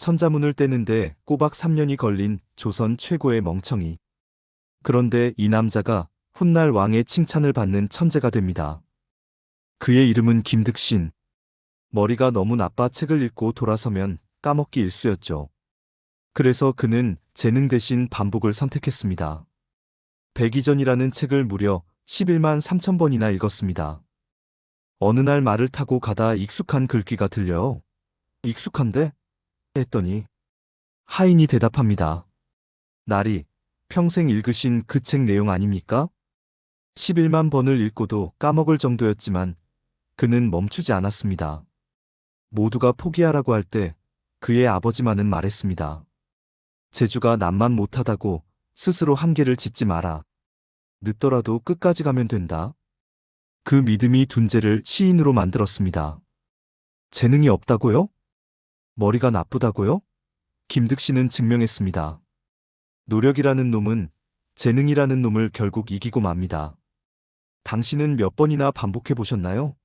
천자문을 떼는데 꼬박 3년이 걸린 조선 최고의 멍청이. 그런데 이 남자가 훗날 왕의 칭찬을 받는 천재가 됩니다. 그의 이름은 김득신. 머리가 너무 나빠 책을 읽고 돌아서면 까먹기 일쑤였죠. 그래서 그는 재능 대신 반복을 선택했습니다. 백이전이라는 책을 무려 11만 3천 번이나 읽었습니다. 어느 날 말을 타고 가다 익숙한 글귀가 들려요. 익숙한데? 했더니 하인이 대답합니다. 날이 평생 읽으신 그 책 내용 아닙니까? 11만 번을 읽고도 까먹을 정도였지만 그는 멈추지 않았습니다. 모두가 포기하라고 할 때 그의 아버지만은 말했습니다. 제주가 남만 못하다고 스스로 한계를 짓지 마라. 늦더라도 끝까지 가면 된다. 그 믿음이 둔재를 시인으로 만들었습니다. 재능이 없다고요? 머리가 나쁘다고요? 김득신은 증명했습니다. 노력이라는 놈은 재능이라는 놈을 결국 이기고 맙니다. 당신은 몇 번이나 반복해 보셨나요?